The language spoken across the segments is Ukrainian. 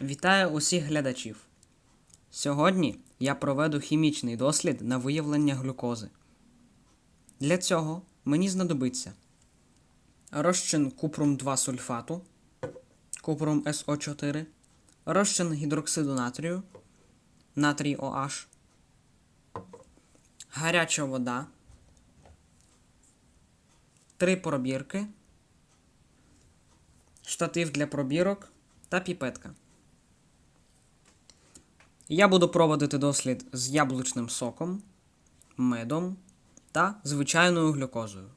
Вітаю усіх глядачів. Сьогодні я проведу хімічний дослід на виявлення глюкози. Для цього мені знадобиться розчин купрум 2 сульфату, купрум СО4, розчин гідроксиду натрію, натрій OH, гаряча вода, три пробірки, штатив для пробірок та піпетка. Я буду проводити дослід з яблучним соком, медом та звичайною глюкозою.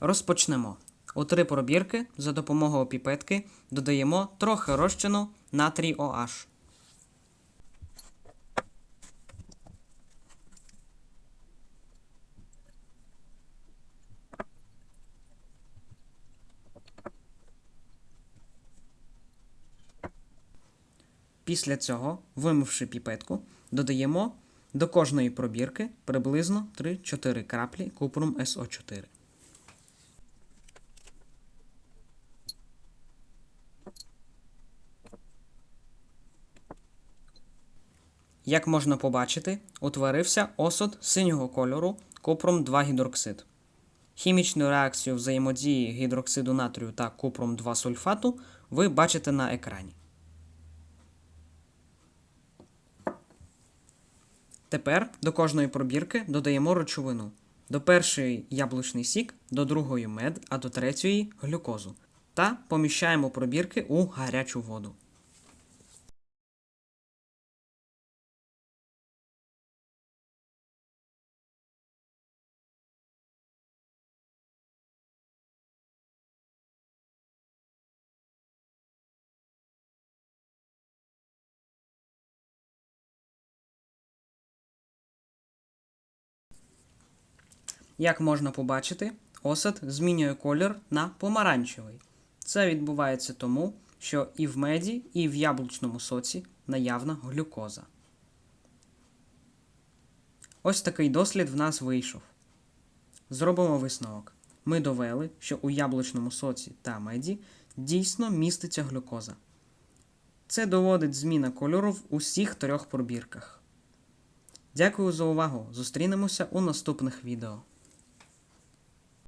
Розпочнемо. У три пробірки за допомогою піпетки додаємо трохи розчину натрій OH. Після цього, вимивши піпетку, додаємо до кожної пробірки приблизно 3-4 краплі купрум СО4. Як можна побачити, утворився осад синього кольору купрум 2 гідроксид. Хімічну реакцію взаємодії гідроксиду натрію та купрум 2 сульфату ви бачите на екрані. Тепер до кожної пробірки додаємо речовину. До першої яблучний сік, до другої мед, а до третьої глюкозу. Та поміщаємо пробірки у гарячу воду. Як можна побачити, осад змінює колір на помаранчевий. Це відбувається тому, що і в меді, і в яблучному соці наявна глюкоза. Ось такий дослід в нас вийшов. Зробимо висновок. Ми довели, що у яблучному соці та меді дійсно міститься глюкоза. Це доводить зміна кольору в усіх трьох пробірках. Дякую за увагу! Зустрінемося у наступних відео.